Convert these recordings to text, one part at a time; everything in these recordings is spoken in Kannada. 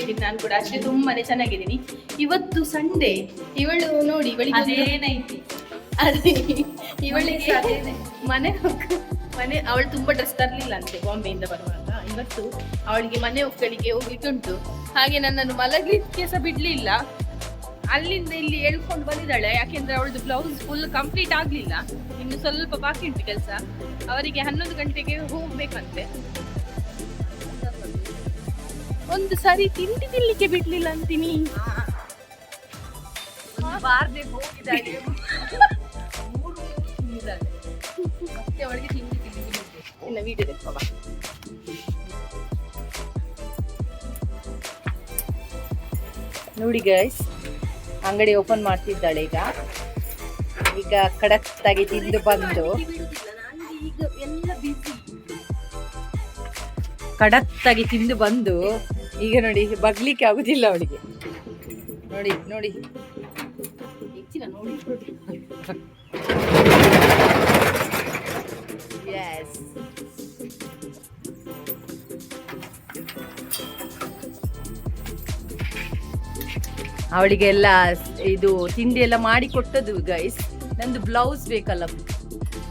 ಅಂದ್ಕೊಂಡಿದ್ದೀನಿ ನಾನು ಕೂಡ. ಅಷ್ಟೇ ತುಂಬಾನೇ ಚೆನ್ನಾಗಿದ್ದೀನಿ. ಇವತ್ತು ಸಂಡೇ ಇವಳು ನೋಡಿ ಇವಳಿಗೆ ಅದೇನೈತಿ ಅದೇ. ಇವಳಿಗೆ. ಮನೆ ಮನೆ ಅವಳು ತುಂಬಾ ಡ್ರೆಸ್ ತರಲಿಲ್ಲ ಅಂತೆ ಬಾಂಬೆಯಿಂದ ಬರುವಾಗ. ಇವತ್ತು ಅವಳಿಗೆ ಮನೆ ಒಕ್ಕಳಿಗೆ ಹೋಗ್ಲಿಕ್ಕೆ ಉಂಟು ಹಾಗೆ ನನ್ನನ್ನು ಮಲಗಲಿಕ್ಕೆ ಸಹ ಬಿಡ್ಲಿಲ್ಲ. ಅಲ್ಲಿಂದ ಇಲ್ಲಿ ಎಳ್ಕೊಂಡು ಬಂದಿದ್ದಾಳೆ. ಯಾಕೆಂದ್ರೆ ಅವಳದು ಬ್ಲೌಸ್ ಫುಲ್ ಕಂಪ್ಲೀಟ್ ಆಗ್ಲಿಲ್ಲ. ಇನ್ನು ಸ್ವಲ್ಪ ಬಾಕಿ ಉಂಟು ಕೆಲಸ. ಅವರಿಗೆ ಹನ್ನೊಂದು ಗಂಟೆಗೆ ಹೋಗ್ಬೇಕಂತೆ. ಒಂದು ಸರಿ ತಿಂಡಿ ತಿನ್ಲಿಕ್ಕೆ ಬಿಡ್ಲಿಲ್ಲ ಅಂತೀನಿ. ಬಾರ್ದೆ ಹೋಗಿದ್ದಾಳೆ ಮೂರು ತಿಂದಿದ್ದಾಳೆ ಮತ್ತೆ ಅವಳಿಗೆ ತಿಂಡಿ ತಿಂಡಿ ಬಿಡ್ಬೇಕು. ಇನ್ನು ವಿಡಿಯೋ ತೆಕ್ಕವ ನೋಡಿ ಗೈಸ್ ಅಂಗಡಿ ಓಪನ್ ಮಾಡ್ತಿದ್ದಾಳೆ ಈಗ. ಈಗ ಕಡಕ್ತಾಗಿ ತಿಂದು ಬಂದು. ಈಗ ಎಲ್ಲ ಬಿಸಿ ಕಡತ್ತಾಗಿ ತಿಂದು ಬಂದು. ಈಗ ನೋಡಿ, ಬಗ್ಲಿಕ್ಕೆ ಆಗುದಿಲ್ಲ ಅವಳಿಗೆ. ನೋಡಿ ನೋಡಿ. ಅವಳಿಗೆಲ್ಲ ಇದು ತಿಂಡಿ ಎಲ್ಲ ಮಾಡಿ ಕೊಟ್ಟದ್ದು ಗೈಸ್ ನಂದು ಬ್ಲೌಸ್ ಬೇಕಲ್ಲ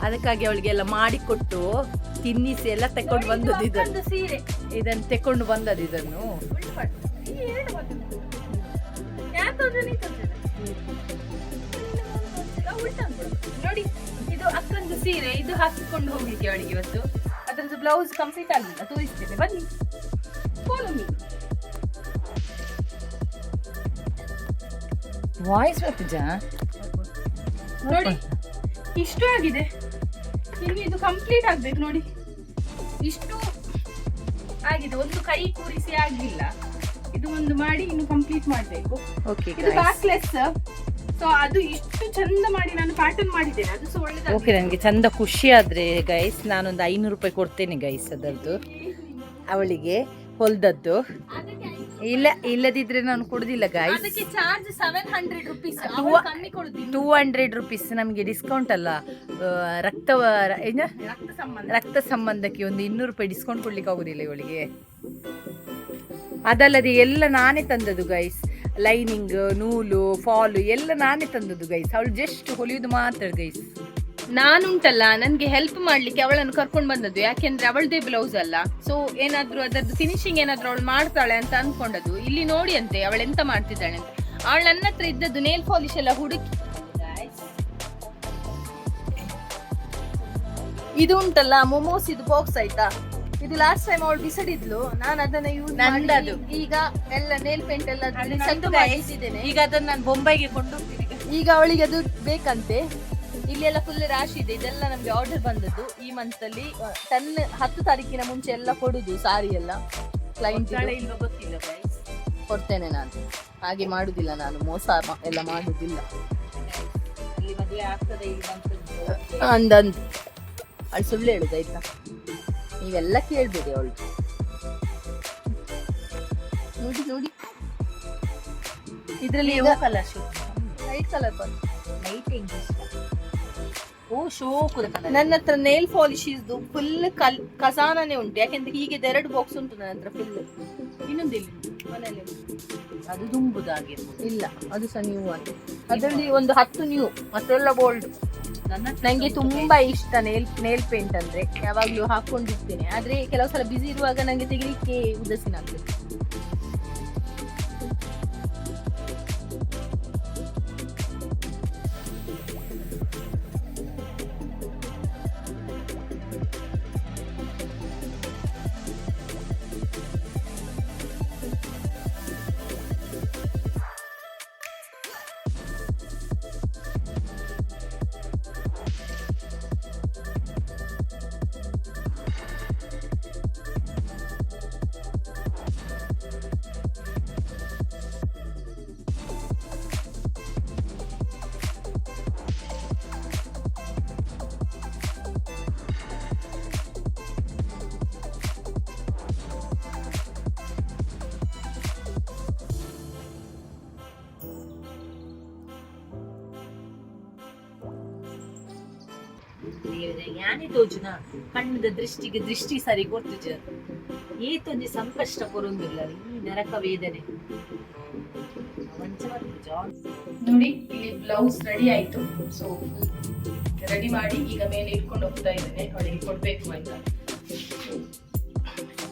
ಅದಕ್ಕಾಗಿ ಅವಳಿಗೆಲ್ಲ ಮಾಡಿಕೊಟ್ಟು ತಿನ್ನಿಸಿ ಎಲ್ಲ ತಕೊಂಡು ಬಂದದ್ದು ಇದನ್ನು. ಇದನ್ನು ತಕೊಂಡು ಬಂದದ್ದು ಇದನ್ನು. ನೋಡಿ ಇದು ಅಕ್ಕಂದು ಸೀರೆ. ಇದು ಹಾಕಿಕೊಂಡು ಹೋಗ್ಲಿಕ್ಕೆ ಅವಳಿಗೆ ಇವತ್ತು. ಅದರದ್ದು ಬ್ಲೌಸ್ ಕಂಪ್ಲೀಟ್ ಆಗಿಲ್ಲ ತೋರಿಸ್ತೇನೆ. ಬನ್ನಿ. ಫಾಲೋ ಮೀ ವಾಯ್ಸ್ ಬರ್ತಿಜಾ ನೋಡಿ ಇಷ್ಟು ಆಗಿದೆ. ನಿಮಗೆ ಇದು ಕಂಪ್ಲೀಟ್ ಆಗ್ಬೇಕು ನೋಡಿ. ಇಷ್ಟು ಆಗಿದೆ. ಒಂದು ಕೈ ಕೂರಿಸಿ ಆಗಿಲ್ಲ ಇದು ಒಂದು ಮಾಡಿ ಇನ್ನು ಕಂಪ್ಲೀಟ್ ಮಾಡಬೇಕು. ಓಕೆ ಇದು ಬ್ಯಾಕ್ಲೆಸ್ ಸೊ ಅದು ಇಷ್ಟು ಚಂದ ಮಾಡಿ ನಾನು ಪ್ಯಾಟರ್ನ್ ಮಾಡಿದ್ದೇನೆ. ಅದು ಸಹ ಓಕೆ ನನಗೆ ಚಂದ ಖುಷಿ ಆದ್ರೆ ಗೈಸ್ ನಾನೊಂದು ಐನೂರು ರೂಪಾಯಿ ಕೊಡ್ತೇನೆ ಗೈಸ್ ಅದರದ್ದು. ಅವಳಿಗೆ ಹೊಲ್ದದ್ದು. ಇಲ್ಲ ಇಲ್ಲದಿದ್ರೆ ನಾನು ಕೊಡುದಿಲ್ಲ ಗೈಸ್ ಅದಕ್ಕೆ ಚಾರ್ಜ್ ಸೆವೆನ್ ಹಂಡ್ರೆಡ್ ರುಪೀಸ್ ಕಮ್ಮಿ ಕೊಡುದಿಲ್ಲ. ಟೂ ಹಂಡ್ರೆಡ್ ರುಪೀಸ್ ನಮಗೆ ಡಿಸ್ಕೌಂಟ್ ಅಲ್ಲ. ರಕ್ತ ಏನ? ರಕ್ತ ಸಂಬಂಧಕ್ಕೆ ಒಂದು ಇನ್ನೂರು ರೂಪಾಯಿ ಡಿಸ್ಕೌಂಟ್ ಕೊಡ್ಲಿಕ್ಕೆ ಆಗುದಿಲ್ಲ ಇವಳಿಗೆ. ಅದಲ್ಲದೆ ಎಲ್ಲ ನಾನೇ ತಂದದ್ದು ಗೈಸ್ ಲೈನಿಂಗ್ ನೂಲು ಫಾಲು ಎಲ್ಲ ನಾನೇ ತಂದದ್ದು ಗೈಸ್ ಅವಳು ಜಸ್ಟ್ ಹೊಲಿಯುದು ಮಾತ್ರ ಗೈಸ್ ನಾನುಂಟಲ್ಲ ನನ್ಗೆ ಹೆಲ್ಪ್ ಮಾಡ್ಲಿಕ್ಕೆ ಅವಳನ್ನು ಕರ್ಕೊಂಡು ಬಂದದ್ದು. ಯಾಕೆಂದ್ರೆ ಅವಳದೇ ಬ್ಲೌಸ್ ಅಲ್ಲ. ಸೊ ಏನಾದ್ರೂ ಅದರದ್ದು ಫಿನಿಶಿಂಗ್ ಏನಾದ್ರೂ ಅವಳು ಮಾಡ್ತಾಳೆ ಅಂತ ಅನ್ಕೊಂಡದ್ದು. ಇಲ್ಲಿ ನೋಡಿ ಅಂತೆ ಅವಳು ಎಂತ ಮಾಡ್ತಿದ್ದಾಳೆ ಅಂತ. ಅವಳು ನನ್ನ ಹತ್ರ ಇದ್ದದ್ದು ನೇಲ್ ಪಾಲಿಶ್ ಎಲ್ಲ ಹುಡುಕಿ ಇದು ಉಂಟಲ್ಲ ಮೊಮೋಸ್ ಇದು ಬಾಕ್ಸ್ ಆಯ್ತಾ? ಇದು ಲಾಸ್ಟ್ ಟೈಮ್ ಅವಳು ಬಿಸಡಿದ್ಲು. ನಾನು ಅದನ್ನ ಯೂಸ್ ನಂದದು. ಈಗ ಎಲ್ಲ ನೇಲ್ ಪೇಂಟ್ ಎಲ್ಲ ಈಗ ಅದನ್ನ ನಾನು ಬೊಂಬೈಗೆ ಕೊಂಡೋಗ್ತೀನಿ. ಈಗ ಅವಳಿಗೆ ಅದು ಬೇಕಂತೆ. ಇಲ್ಲಿ ಎಲ್ಲ ಫುಲ್ ರಾಶಿ ಇದೆ. ಇದೆಲ್ಲ ನಮ್ಗೆ ಆರ್ಡರ್ ಬಂದದ್ದು ಈ ಮಂತ್ ಅಲ್ಲಿ. ಟೆನ್ ಹತ್ತು ತಾರೀಕಿನ ಮುಂಚೆ ಎಲ್ಲ ಕೊಡುದು ಸಾರಿ ಎಲ್ಲ. ಕ್ಲೈಂಟ್ ಗೊತ್ತಿಲ್ಲ ಕೊಡ್ತೇನೆ ನಾನು. ಹಾಗೆ ಮಾಡುದಿಲ್ಲ ನಾನು. ಮೋಸ ಎಲ್ಲ ಮಾಡುದಿಲ್ಲ. ಬಂತು ಅಂದಂದು. ಅಲ್ಲಿ ಸುಳ್ಳು ಹೇಳುದು ಆಯ್ತಾ? ನೀವೆಲ್ಲ ಕೇಳ್ಬೇಡಿ ಅವಳು. ನೋಡಿ ನೋಡಿ. ಇದರಲ್ಲಿ ಈಗ ಕಲರ್ ಶೂ ಲೈಟ್ ಕಲರ್ ನನ್ನ ಹತ್ರ ನೇಲ್ ಪಾಲಿಶ್ ಇದ್ದು ಫುಲ್ ಕಲ್ ಕಸಾನನೇ ಉಂಟು. ಯಾಕೆಂದ್ರೆ ಹೀಗೆ ಎರಡು ಬಾಕ್ಸ್ ಉಂಟು ನನ್ನ ಹತ್ರ ಫುಲ್ ಇನ್ನೊಂದಿಲ್ಲ. ಅದು ದುಂಬುದಾಗಿರ್ಬೋದು ಇಲ್ಲ ಅದು ಸಹ ನ್ಯೂ ಅದು ಅದರಲ್ಲಿ ಒಂದು ಹತ್ತು ನ್ಯೂ ಮತ್ತೆಲ್ಲ ಬೋಲ್ಡ್ ನನಗೆ ತುಂಬಾ ಇಷ್ಟ ನೇಲ್ ನೇಲ್ ಪೇಂಟ್ ಅಂದ್ರೆ. ಯಾವಾಗ್ಲೂ ಹಾಕೊಂಡಿರ್ತೇನೆ ಆದ್ರೆ ಕೆಲವು ಸಲ ಬಿಸಿ ಇರುವಾಗ ನಂಗೆ ತೆಗಿಲಿಕ್ಕೆ ಉದಾಸೀನ ಆಗ್ತದೆ. ಯಾನೆ ತೋಜುನ ಕಣ್ಣದ ದೃಷ್ಟಿಗೆ ದೃಷ್ಟಿ ಸರಿ ಕೊರ್ತುಜ ಏತೊಂಜಿ ಸಂಕಷ್ಟ ಕೊರೊಂದಿಲ್ಲ ಈ ನರಕ ವೇದನೆ. ನೋಡಿ ಇಲ್ಲಿ ಬ್ಲೌಸ್ ರೆಡಿ ಆಯ್ತು. ಸೊ ರೆಡಿ ಮಾಡಿ ಈಗ ಮೇಲೆ ಇಟ್ಕೊಂಡು ಹೋಗ್ತಾ ಇದ್ದೇನೆ. ಅವಳಿಗೆ ಕೊಡ್ಬೇಕು ಅಂತ.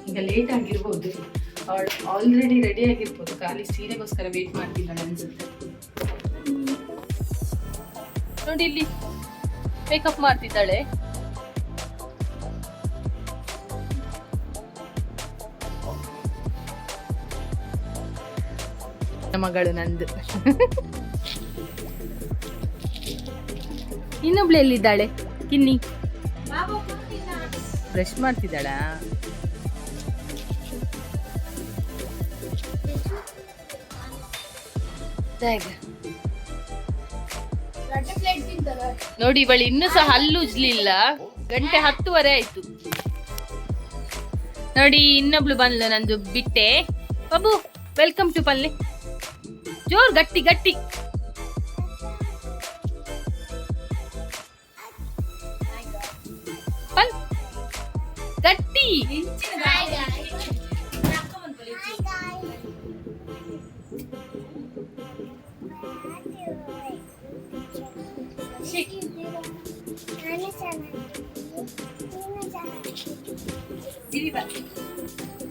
ಈಗ ಲೇಟ್ ಆಗಿರ್ಬೋದು. ಅವಳು ಆಲ್ರೆಡಿ ರೆಡಿ ಆಗಿರ್ಬೋದು. ಖಾಲಿ ಸೀರೆಗೋಸ್ಕರ ವೇಟ್ ಮಾಡ್ತಿದ್ದಾಳೆ ಅನ್ಸುತ್ತೆ. ನೋಡಿ ಇಲ್ಲಿ ಮೇಕಪ್ ಮಾಡ್ತಿದ್ದಾಳೆ. ಮಗಳು ನಂದು. ಇನ್ನೊಬ್ಳು ಎಲ್ಲಿದ್ದಾಳೆ? ಕಿನ್ನಿ. ಬ್ರಷ್ ಮಾಡ್ತಿದ್ದಾಳ? ನೋಡಿ ಇವಳು ಇನ್ನೂ ಸಹ ಹಲ್ಲು ಉಜ್ಲಿಲ್ಲ ಗಂಟೆ ಹತ್ತುವರೆ ಆಯ್ತು. ನೋಡಿ ಇನ್ನೊಬ್ಳು ಬಂದ್ಲು ನಂದು ಬಿಟ್ಟೆ. ಬಾಬು ವೆಲ್ಕಮ್ ಟು ಪಲ್ಲೆ జోర్ గట్టి గట్టి పల్ గట్టి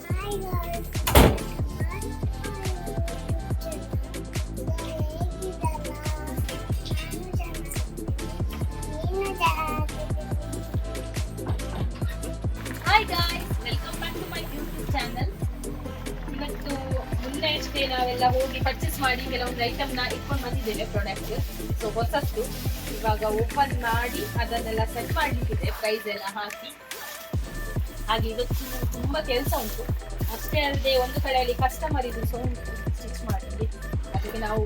Hi guys. ಚಾನಲ್ ಇವತ್ತು ಮುಂದೆ ಅಷ್ಟೇ ನಾವೆಲ್ಲ ಹೋಗಿ ಪರ್ಚೇಸ್ ಮಾಡಿ ಕೆಲವೊಂದು ಐಟಮ್ನ ಇಟ್ಕೊಂಡು ಬಂದಿದ್ದೇವೆ ಪ್ರಾಡಕ್ಟ್ ಸೊ ಹೊಸತ್ತು ಇವಾಗ ಓಪನ್ ಮಾಡಿ ಅದನ್ನೆಲ್ಲ ಸೆಟ್ ಮಾಡ್ಲಿಕ್ಕಿದೆ ಪ್ರೈಸ್ ಎಲ್ಲ ಹಾಕಿ. ಹಾಗೆ ಇವತ್ತು ತುಂಬಾ ಕೆಲಸ ಉಂಟು. ಅಷ್ಟೇ ಅಲ್ಲದೆ ಒಂದು ಕಡೆಯಲ್ಲಿ ಕಸ್ಟಮರ್ ಇದು ಸಹ ಉಂಟು ಸ್ಟಿಚ್ ಮಾಡಿದ್ವಿ ಅದಕ್ಕೆ ನಾವು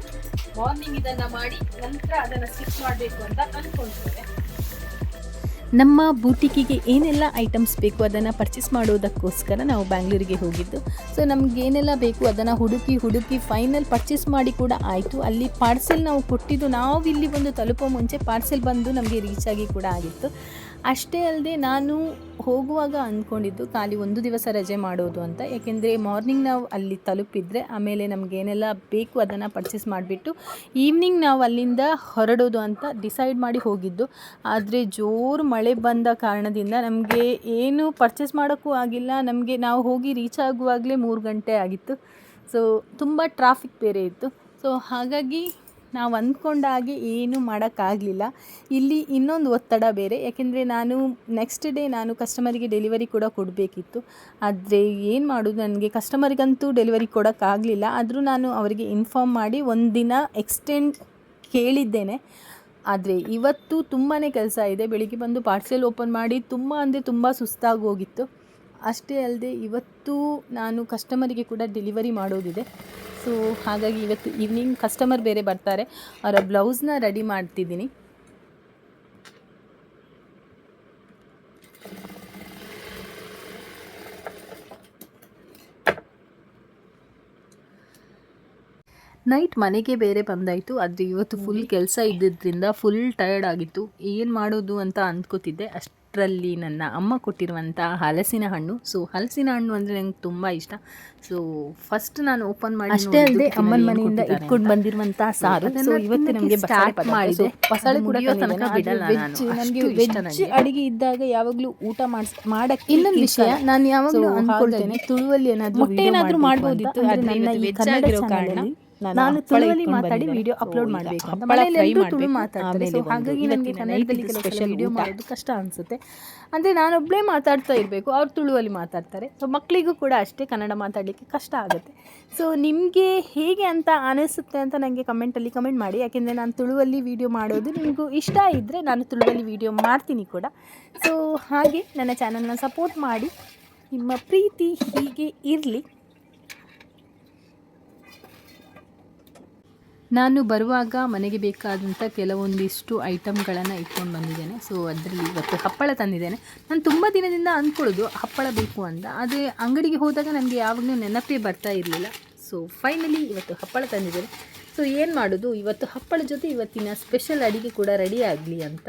ಮಾರ್ನಿಂಗ್ ಇದನ್ನ ಮಾಡಿ ನಂತರ ಅದನ್ನ ಸ್ಟಿಚ್ ಮಾಡಬೇಕು ಅಂತ ಅನ್ಕೊಂಡಿದ್ದೇವೆ. ನಮ್ಮ ಬೂಟಿಕಿಗೆ ಏನೆಲ್ಲ ಐಟಮ್ಸ್ ಬೇಕು ಅದನ್ನು ಪರ್ಚೇಸ್ ಮಾಡೋದಕ್ಕೋಸ್ಕರ ನಾವು ಬ್ಯಾಂಗ್ಳೂರಿಗೆ ಹೋಗಿದ್ದು. ಸೊ ನಮ್ಗೆ ಏನೆಲ್ಲ ಬೇಕು ಅದನ್ನು ಹುಡುಕಿ ಹುಡುಕಿ ಫೈನಲ್ ಪರ್ಚೇಸ್ ಮಾಡಿ ಕೂಡ ಆಯಿತು. ಅಲ್ಲಿ ಪಾರ್ಸೆಲ್ ನಾವು ಕೊಟ್ಟಿದ್ದು ನಾವು ಇಲ್ಲಿ ಬಂದು ತಲುಪೋ ಮುಂಚೆ ಪಾರ್ಸೆಲ್ ಬಂದು ನಮಗೆ ರೀಚ್ ಆಗಿ ಕೂಡ ಆಗಿತ್ತು. ಅಷ್ಟೇ ಅಲ್ಲದೆ ನಾನು ಹೋಗುವಾಗ ಅಂದ್ಕೊಂಡಿದ್ದು ಖಾಲಿ ಒಂದು ದಿವಸ ರಜೆ ಮಾಡೋದು ಅಂತ. ಯಾಕೆಂದರೆ ಮಾರ್ನಿಂಗ್ ನಾವು ಅಲ್ಲಿ ತಲುಪಿದರೆ ಆಮೇಲೆ ನಮಗೆ ಏನೆಲ್ಲ ಬೇಕು ಅದನ್ನು ಪರ್ಚೇಸ್ ಮಾಡಿಬಿಟ್ಟು ಈವ್ನಿಂಗ್ ನಾವು ಅಲ್ಲಿಂದ ಹೊರಡೋದು ಅಂತ ಡಿಸೈಡ್ ಮಾಡಿ ಹೋಗಿದ್ದು. ಆದರೆ ಜೋರು ಮಳೆ ಬಂದ ಕಾರಣದಿಂದ ನಮಗೆ ಏನು ಪರ್ಚೇಸ್ ಮಾಡೋಕ್ಕೂ ಆಗಿಲ್ಲ. ನಮಗೆ ನಾವು ಹೋಗಿ ರೀಚ್ ಆಗುವಾಗಲೇ ಮೂರು ಗಂಟೆ ಆಗಿತ್ತು. ಸೊ ತುಂಬ ಟ್ರಾಫಿಕ್ ಬೇರೆ ಇತ್ತು. ಸೊ ಹಾಗಾಗಿ ನಾವು ಅಂದ್ಕೊಂಡಾಗೆ ಏನು ಮಾಡೋಕ್ಕಾಗಲಿಲ್ಲ. ಇಲ್ಲಿ ಇನ್ನೊಂದು ಒತ್ತಡ ಬೇರೆ. ಯಾಕೆಂದರೆ ನಾನು ನೆಕ್ಸ್ಟ್ ಡೇ ನಾನು ಕಸ್ಟಮರಿಗೆ ಡೆಲಿವರಿ ಕೂಡ ಕೊಡಬೇಕಿತ್ತು. ಆದರೆ ಏನು ಮಾಡೋದು? ನನಗೆ ಕಸ್ಟಮರಿಗಂತೂ ಡೆಲಿವರಿ ಕೊಡೋಕ್ಕಾಗಲಿಲ್ಲ. ಆದರೂ ನಾನು ಅವರಿಗೆ ಇನ್ಫಾರ್ಮ್ ಮಾಡಿ ಒಂದು ದಿನ ಎಕ್ಸ್ಟೆಂಡ್ ಕೇಳಿದ್ದೇನೆ. ಆದರೆ ಇವತ್ತು ತುಂಬಾ ಕೆಲಸ ಇದೆ. ಬೆಳಿಗ್ಗೆ ಬಂದು ಪಾರ್ಸೆಲ್ ಓಪನ್ ಮಾಡಿ ತುಂಬ ಅಂದರೆ ತುಂಬ ಸುಸ್ತಾಗಿ ಹೋಗಿತ್ತು. ಅಷ್ಟೇ ಅಲ್ಲದೆ ಇವತ್ತು ನಾನು ಕಸ್ಟಮರಿಗೆ ಕೂಡ ಡೆಲಿವರಿ ಮಾಡೋದಿದೆ. ಸೊ ಹಾಗಾಗಿ ಇವತ್ತು ಈವ್ನಿಂಗ್ ಕಸ್ಟಮರ್ ಬೇರೆ ಬರ್ತಾರೆ. ಅವರ ಬ್ಲೌಸ್ನ ರೆಡಿ ಮಾಡ್ತಿದ್ದೀನಿ. ನೈಟ್ ಮನೆಗೆ ಬೇರೆ ಬಂದಾಯಿತು. ಆದರೆ ಇವತ್ತು ಫುಲ್ ಕೆಲಸ ಇದ್ದಿದ್ದರಿಂದ ಫುಲ್ ಟಯರ್ಡ್ ಆಗಿತ್ತು. ಏನು ಮಾಡೋದು ಅಂತ ಅಂದ್ಕೋತಿದ್ದೆ. ಅಷ್ಟರಲ್ಲಿ ನನ್ನ ಅಮ್ಮ ಕೊಟ್ಟಿರುವಂಥ ಹಲಸಿನ ಹಣ್ಣು. ಸೊ ಹಲಸಿನ ಹಣ್ಣು ಅಂದರೆ ನಂಗೆ ತುಂಬ ಇಷ್ಟ. ಸೊ ಫಸ್ಟ್ ನಾನು ಓಪನ್ ಮಾಡಿ ಅಷ್ಟೇ ಅಲ್ಲದೆ ಅಮ್ಮನ ಮನೆಯಿಂದ ಇಟ್ಕೊಂಡು ಬಂದಿರುವಂಥ ಸಾರು. ಸೊ ಇವತ್ತು ನಮಗೆ ಸ್ಟಾರ್ಟ್ ಮಾಡಿದೆ. ಬಸಳೆ ಕೂಡ ತನಕ ಬಿಡಲ್ಲ ನನಗೆ ವೆಜ್ ಅಡಿಗೆ ಇದ್ದಾಗ ಯಾವಾಗಲೂ ಊಟ ಮಾಡಿಸ್ ಮಾಡಕ್ಕೆ ಇನ್ನೊಂದು ವಿಷಯ ನಾನು ಯಾವಾಗಲೂ ಅಂದ್ಕೊಳ್ತೇನೆ ತುಳುವಲ್ಲಿ ಏನಾದರೂ ಮೊಟ್ಟೆ ಏನಾದರೂ ಮಾಡ್ಬೋದಿತ್ತು ನನ್ನ ಈ ಕನ್ನಡ ಚಾನಲಲ್ಲಿ. ನಾನು ತುಳುವಲ್ಲಿ ಮಾತಾಡಿ ವಿಡಿಯೋ ಅಪ್ಲೋಡ್ ಮಾಡಬೇಕು ಅಂತ. ತುಳು ಮಾತಾಡ್ತಾರೆ. ಸೊ ಹಾಗಾಗಿ ನನಗೆ ಕನ್ನಡದಲ್ಲಿ ಸ್ಪೆಷಲ್ ವಿಡಿಯೋ ಮಾಡೋದು ಕಷ್ಟ ಅನಿಸುತ್ತೆ. ಅಂದರೆ ನಾನೊಬ್ಬಳೇ ಮಾತಾಡ್ತಾ ಇರಬೇಕು. ಅವ್ರು ತುಳುವಲ್ಲಿ ಮಾತಾಡ್ತಾರೆ. ಸೊ ಮಕ್ಕಳಿಗೂ ಕೂಡ ಅಷ್ಟೇ ಕನ್ನಡ ಮಾತಾಡಲಿಕ್ಕೆ ಕಷ್ಟ ಆಗುತ್ತೆ. ಸೊ ನಿಮಗೆ ಹೇಗೆ ಅಂತ ಅನಿಸುತ್ತೆ ಅಂತ ನನಗೆ ಕಮೆಂಟಲ್ಲಿ ಕಮೆಂಟ್ ಮಾಡಿ. ಯಾಕೆಂದರೆ ನಾನು ತುಳುವಲ್ಲಿ ವಿಡಿಯೋ ಮಾಡೋದು ನಿಮಗೂ ಇಷ್ಟ ಇದ್ದರೆ ನಾನು ತುಳುವಲ್ಲಿ ವಿಡಿಯೋ ಮಾಡ್ತೀನಿ ಕೂಡ. ಸೊ ಹಾಗೆ ನನ್ನ ಚಾನಲ್ನ ಸಪೋರ್ಟ್ ಮಾಡಿ. ನಿಮ್ಮ ಪ್ರೀತಿ ಹೀಗೆ ಇರಲಿ. ನಾನು ಬರುವಾಗ ಮನೆಗೆ ಬೇಕಾದಂಥ ಕೆಲವೊಂದಿಷ್ಟು ಐಟಮ್ಗಳನ್ನು ಇಟ್ಕೊಂಡು ಬಂದಿದ್ದೇನೆ. ಸೊ ಅದರಲ್ಲಿ ಇವತ್ತು ಹಪ್ಪಳ ತಂದಿದ್ದೇನೆ. ನಾನು ತುಂಬ ದಿನದಿಂದ ಅಂದ್ಕೊಳ್ಳೋದು ಹಪ್ಪಳ ಬೇಕು ಅಂತ. ಆದರೆ ಅಂಗಡಿಗೆ ಹೋದಾಗ ನನಗೆ ಯಾವಾಗಲೂ ನೆನಪೇ ಬರ್ತಾ ಇರಲಿಲ್ಲ. ಸೊ ಫೈನಲಿ ಇವತ್ತು ಹಪ್ಪಳ ತಂದಿದ್ದೇನೆ. ಸೊ ಏನು ಮಾಡೋದು? ಇವತ್ತು ಹಪ್ಪಳ ಜೊತೆ ಇವತ್ತಿನ ಸ್ಪೆಷಲ್ ಅಡಿಗೆ ಕೂಡ ರೆಡಿ ಆಗಲಿ ಅಂತ.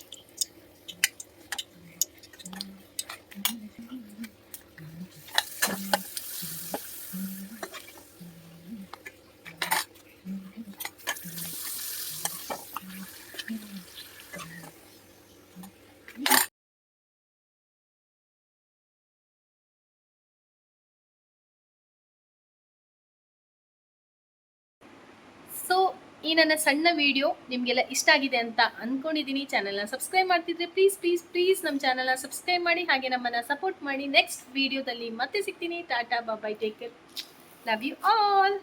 ಈ ನನ್ನ ಸಣ್ಣ ವಿಡಿಯೋ ನಿಮಗೆಲ್ಲ ಇಷ್ಟ ಆಗಿದೆ ಅಂತ ಅಂದ್ಕೊಂಡಿದ್ದೀನಿ ಚಾನಲ್ನ ಸಬ್ಸ್ಕ್ರೈಬ್ ಮಾಡ್ತಿದ್ರೆ ಪ್ಲೀಸ್ ಪ್ಲೀಸ್ ಪ್ಲೀಸ್ ನಮ್ಮ ಚಾನಲ್ನ ಸಬ್ಸ್ಕ್ರೈಬ್ ಮಾಡಿ, ಹಾಗೆ ನಮ್ಮನ್ನು ಸಪೋರ್ಟ್ ಮಾಡಿ. ನೆಕ್ಸ್ಟ್ ವಿಡಿಯೋದಲ್ಲಿ ಮತ್ತೆ ಸಿಗ್ತೀನಿ. Tata bye bye take care love you all